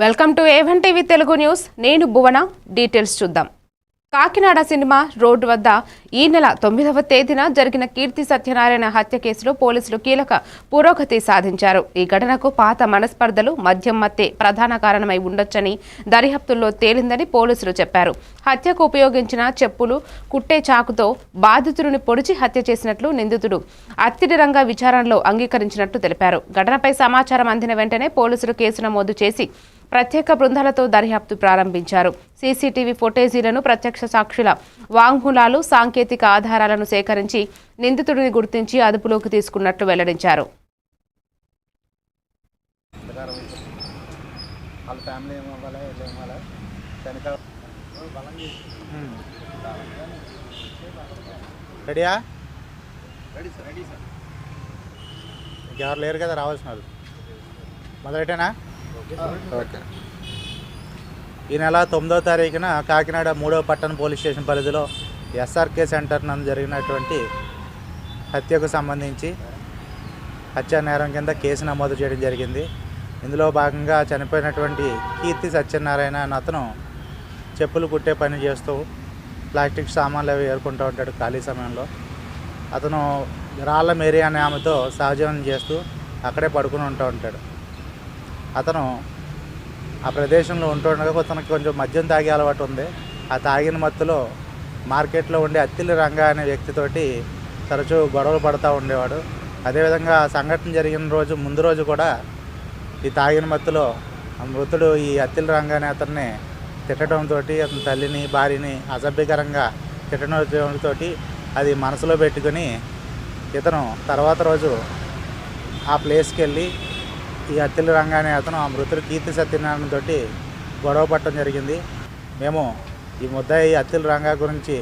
Welcome to A one TV Telugu news. నేను Bhuvana. Details చూద్దాం. Kakinada cinema road వద్ద ఈ నెల తొమ్మిదవ తేదీన జరిగిన కీర్తి సత్యనారాయణ హత్య కేసులో పోలీసులు కీలక పురోగతి సాధించారు. ఈ ఘటనకు పాత మనస్పర్ధలు మద్యం మత్తే ప్రధాన కారణమై ఉండొచ్చని దర్యాప్తుల్లో తేలిందని పోలీసులు చెప్పారు. హత్యకు ఉపయోగించిన చెప్పులు కుట్టే చాకుతో బాధితుడిని పొడిచి హత్య చేసినట్లు నిందితుడు అత్తిడిరంగా విచారణలో అంగీకరించినట్లు తెలిపారు. ఘటనపై సమాచారం అందిన వెంటనే పోలీసులు కేసు నమోదు చేసి ప్రత్యేక బృందాలతో దర్యాప్తు ప్రారంభించారు. సీసీటీవీ ఫుటేజీలను ప్రత్యక్ష సాక్షుల వాంగ్మూలాలు సాంకేతిక ఆధారాలను సేకరించి నిందితుడిని గుర్తించి అదుపులోకి తీసుకున్నట్లు వెల్లడించారు. అంధకారం వాళ్ళ ఫ్యామిలీ ఏం అవ్వాలి ఎట్లా ఏం అవ్వాలి? వెనక రెడీయా రెడీ సార్ రెడీ సార్ ఇంకెవరు లేరు కదా రావాల్సిన వాళ్ళు. మొదలెట్టేనా? ఓకే. ఈ నెల తొమ్మిదో తారీఖున కాకినాడ మూడో పట్టణ పోలీస్ స్టేషన్ పరిధిలో ఎస్ఆర్కే సెంటర్ నందు జరిగినటువంటి హత్యకు సంబంధించి హత్యా నేరం కింద కేసు నమోదు చేయడం జరిగింది. ఇందులో భాగంగా చనిపోయినటువంటి కీర్తి సత్యనారాయణ అని అతను చెప్పులు కుట్టే పని చేస్తూ ప్లాస్టిక్ సామాన్లు అవి ఏరుకుంటూ ఉంటాడు ఖాళీ సమయంలో. అతను రాళ్ళ మేరీ అనే ఆమెతో సహజీవనం చేస్తూ అక్కడే పడుకుని ఉంటూ ఉంటాడు. అతను ఆ ప్రదేశంలో ఉంటుండగా తనకు కొంచెం మద్యం తాగే అలవాటు ఉంది. ఆ తాగిన మత్తులో మార్కెట్లో ఉండే అత్తిలి రంగా అనే వ్యక్తితోటి తరచూ గొడవలు పడుతూ ఉండేవాడు. అదేవిధంగా ఆ సంఘటన జరిగిన రోజు ముందు రోజు కూడా ఈ తాగిన మత్తులో మృతుడు ఈ అత్తిల రంగ అనే అతన్ని తిట్టడంతో అతని తల్లిని భార్యని అసభ్యకరంగా తిట్టడంతో అది మనసులో పెట్టుకొని ఇతను తర్వాత రోజు ఆ ప్లేస్కి వెళ్ళి ఈ అత్తిలి రంగానే అతను ఆ మృతుడు కీర్తి సత్యనారాయణ తోటి గొడవ పట్టడం జరిగింది. మేము ఈ ముద్దాయి అత్తిలి రంగా గురించి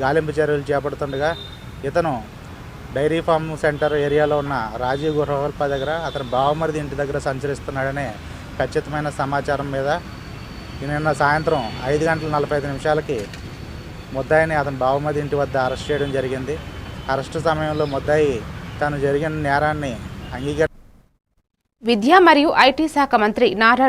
గాలింపు చర్యలు చేపడుతుండగా ఇతను డైరీ ఫార్మ్ సెంటర్ ఏరియాలో ఉన్న రాజీవ్ గృహల్ప దగ్గర అతను బావమరిది ఇంటి దగ్గర సంచరిస్తున్నాడనే ఖచ్చితమైన సమాచారం మీద నిన్న సాయంత్రం ఐదు గంటల నలభై ఐదు నిమిషాలకి ముద్దాయిని అతని బావమరిది ఇంటి వద్ద అరెస్ట్ చేయడం జరిగింది. అరెస్టు సమయంలో ముద్దాయి తను జరిగిన నేరాన్ని అంగీకరి విద్యా మరియు ఐటీ శాఖ మంత్రి నారా